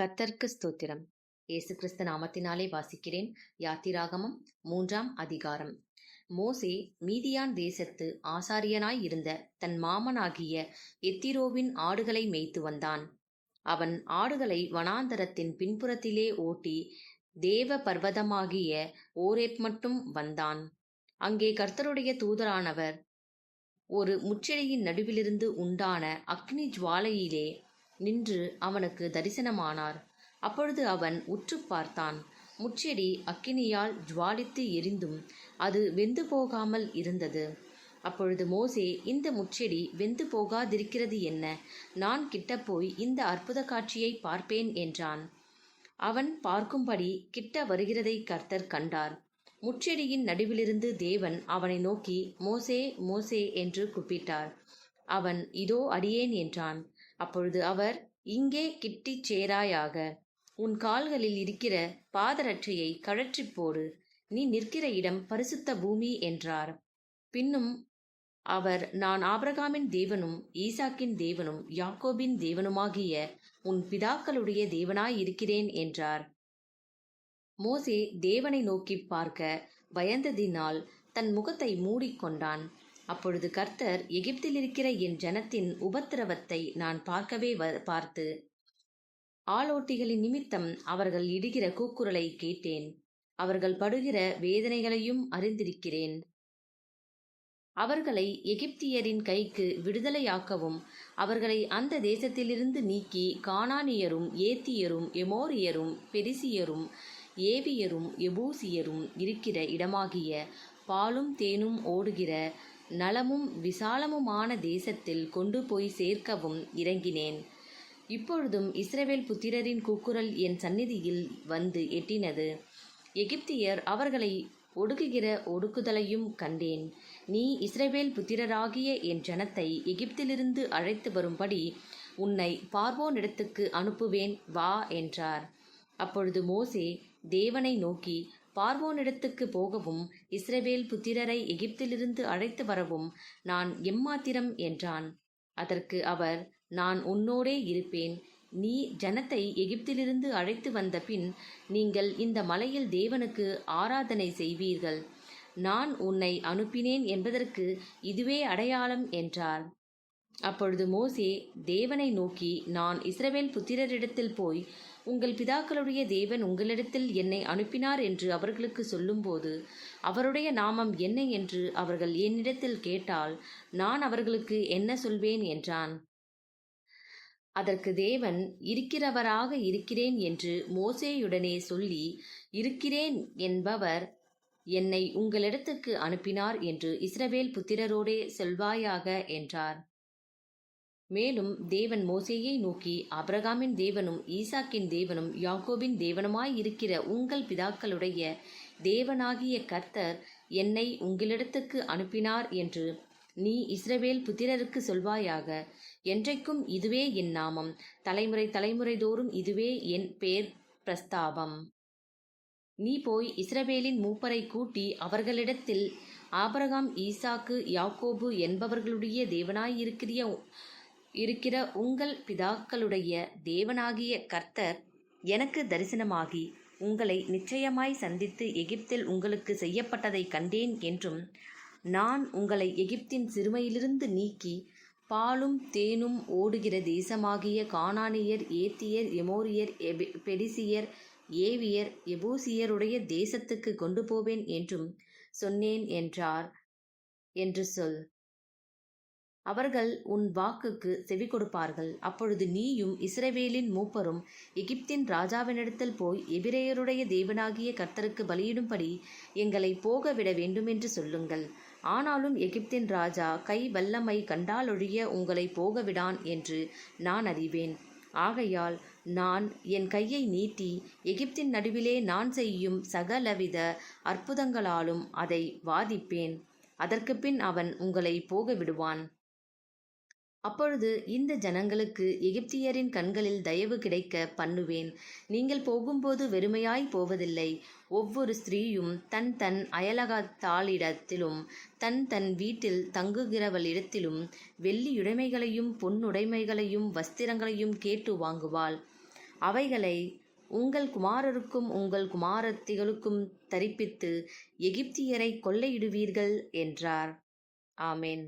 கத்தர்க்கு ஸ்தோத்திரம். இயேசு கிறிஸ்து நாமத்தினாலே வாசிக்கிறேன். யாத்திராகமம் மூன்றாம் அதிகாரம். மோசே மீதியான் தேசத்து ஆசாரியனாய் இருந்த தன் மாமனாகிய எத்திரோவின் ஆடுகளை மேய்த்து வந்தான். அவன் ஆடுகளை வனாந்தரத்தின் பின்புறத்திலே ஓட்டி தேவ பர்வதமாகிய ஓரேப் மட்டும் வந்தான். அங்கே கர்த்தருடைய தூதரானவர் ஒரு முச்செடியின் நடுவிலிருந்து உண்டான அக்னி ஜுவாலையிலே நின்று அவனுக்கு தரிசனமானார். அப்பொழுது அவன் உற்று பார்த்தான். முச்செடி அக்கினியால் ஜுவாலித்து எரிந்தும் அது வெந்து போகாமல் இருந்தது. அப்பொழுது மோசே இந்த முச்செடி வெந்து போகாதிருக்கிறது என்ன? நான் கிட்ட போய் இந்த அற்புத காட்சியை பார்ப்பேன் என்றான். அவன் பார்க்கும்படி கிட்ட வருகிறதை கர்த்தர் கண்டார். முச்செடியின் நடுவிலிருந்து தேவன் அவனை நோக்கி மோசே மோசே என்று கூப்பிட்டார். அவன் இதோ அடியேன் என்றான். அப்பொழுது அவர் இங்கே கிட்டிச் சேராயாக. உன் கால்களில் இருக்கிற பாதரட்சையை கழற்றிப் போடு. நீ நிற்கிற இடம் பரிசுத்த பூமி என்றார். பின்னும் அவர் நான் ஆபிரகாமின் தேவனும் ஈசாக்கின் தேவனும் யாக்கோபின் தேவனுமாகிய உன் பிதாக்களுடைய தேவனாய் இருக்கிறேன் என்றார். மோசே தேவனை நோக்கி பார்க்க பயந்ததினால் தன் முகத்தை மூடிக்கொண்டான். அப்பொழுது கர்த்தர் எகிப்தில் இருக்கிற என் ஜனத்தின் உபத்திரவத்தை நான் பார்க்கவே வ பார்த்து ஆளோட்டிகளின் நிமித்தம் அவர்கள் இடுகிற கூக்குரலை கேட்டேன். அவர்கள் படுகிற வேதனைகளையும் அறிந்திருக்கிறேன். அவர்களை எகிப்தியரின் கைக்கு விடுதலையாக்கவும் அவர்களை அந்த தேசத்திலிருந்து நீக்கி கானானியரும் ஏத்தியரும் எமோரியரும் பெரிசியரும் ஏவியரும் எபூசியரும் இருக்கிற இடமாகிய பாலும் தேனும் ஓடுகிற நலமும் விசாலமுமான தேசத்தில் கொண்டு போய் சேர்க்கவும் இறங்கினேன் இப்பொழுதும் இஸ்ரவேல் புத்திரரின் கூக்குரல் என் சந்நிதியில் வந்து எட்டினது. எகிப்தியர் அவர்களை ஒடுக்குகிற ஒடுக்குதலையும் கண்டேன். நீ இஸ்ரவேல் புத்திரராகிய என் ஜனத்தை எகிப்திலிருந்து அழைத்து வரும்படி உன்னை பார்வோனிடத்துக்கு அனுப்புவேன் வா என்றார். அப்பொழுது மோசே தேவனை நோக்கி பார்வோனிடத்துக்கு போகவும் இஸ்ரவேல் புத்திரரை எகிப்திலிருந்து அழைத்து வரவும் நான் எம்மாத்திரம் என்றான். அதற்கு அவர் நான் உன்னோடே இருப்பேன். நீ ஜனத்தை எகிப்திலிருந்து அழைத்து வந்த பின் நீங்கள் இந்த மலையில் தேவனுக்கு ஆராதனை செய்வீர்கள். நான் உன்னை அனுப்பினேன் என்பதற்கு இதுவே அடையாளம் என்றார். அப்பொழுது மோசே தேவனை நோக்கி நான் இஸ்ரவேல் புத்திரரிடத்தில் போய் உங்கள் பிதாக்களுடைய தேவன் உங்களிடத்தில் என்னை அனுப்பினார் என்று அவர்களுக்கு சொல்லும்போது அவருடைய நாமம் என்ன என்று அவர்கள் என்னிடத்தில் கேட்டால் நான் அவர்களுக்கு என்ன சொல்வேன்? என்றான். அதற்கு தேவன் இருக்கிறவராக இருக்கிறேன் என்று மோசேயுடனே சொல்லி இருக்கிறேன் என்பவர் என்னை உங்களிடத்துக்கு அனுப்பினார் என்று இஸ்ரவேல் புத்திரரோடே சொல்வாயாக என்றார். மேலும் தேவன் மோசேயை நோக்கி அப்ரகாமின் தேவனும் ஈசாக்கின் தேவனும் யாக்கோபின் தேவனுமாய் இருக்கிற உங்கள் பிதாக்களுடைய தேவனாகிய கர்த்தர் என்னை உங்களிடத்துக்கு அனுப்பினார் என்று நீ இஸ்ரவேல் புத்திரருக்கு சொல்வாயாக. என்றைக்கும் இதுவே என் நாமம். தலைமுறை தலைமுறை தோறும் இதுவே என் பேர் பிரஸ்தாபம். நீ போய் இஸ்ரவேலின் மூப்பரை கூட்டி அவர்களிடத்தில் ஆபரகாம் ஈசாக்கு யாக்கோபு என்பவர்களுடைய தேவனாயிருக்கிற இருக்கிற உங்கள் பிதாக்களுடைய தேவனாகிய கர்த்தர் எனக்கு தரிசனமாகி உங்களை நிச்சயமாய் சந்தித்து எகிப்தில் உங்களுக்கு செய்யப்பட்டதை கண்டேன் என்றும் நான் உங்களை எகிப்தின் சிறுமையிலிருந்து நீக்கி பாலும் தேனும் ஓடுகிற தேசமாகிய கானானியர் ஏத்தியர் எமோரியர் பெடிசியர் ஏவியர் எபூசியருடைய தேசத்துக்கு கொண்டு போவேன் என்றும் சொன்னேன் என்றார். என்று சொல். அவர்கள் உன் வாக்குக்கு செவி கொடுப்பார்கள். அப்பொழுது நீயும் இஸ்ரவேலின் மூப்பரும் எகிப்தின் ராஜாவினிடத்தில் போய் எபிரேயருடைய தேவனாகிய கர்த்தருக்கு பலியிடும்படி எங்களை போக விட வேண்டுமென்று சொல்லுங்கள். ஆனாலும் எகிப்தின் ராஜா கை வல்லமை கண்டாலொழிய உங்களை போகவிடான் என்று நான் அறிவேன். ஆகையால் நான் என் கையை நீட்டி எகிப்தின் நடுவிலே நான் செய்யும் சகலவித அற்புதங்களாலும் அதை வாதிப்பேன். அதற்கு பின் அவன் உங்களை போக விடுவான். அப்பொழுது இந்த ஜனங்களுக்கு எகிப்தியரின் கண்களில் தயவு கிடைக்க பண்ணுவேன். நீங்கள் போகும்போது வெறுமையாய் போவதில்லை. ஒவ்வொரு ஸ்திரீயும் தன் தன் அயலகத்தாளிடத்திலும் தன் தன் வீட்டில் தங்குகிறவளிடத்திலும் வெள்ளியுடைமைகளையும் பொன்னுடைமைகளையும் வஸ்திரங்களையும் கேட்டு வாங்குவாள். அவைகளை உங்கள் குமாரருக்கும் உங்கள் குமாரத்திகளுக்கும் தரிப்பித்து எகிப்தியரை கொள்ளையிடுவீர்கள் என்றார். ஆமேன்.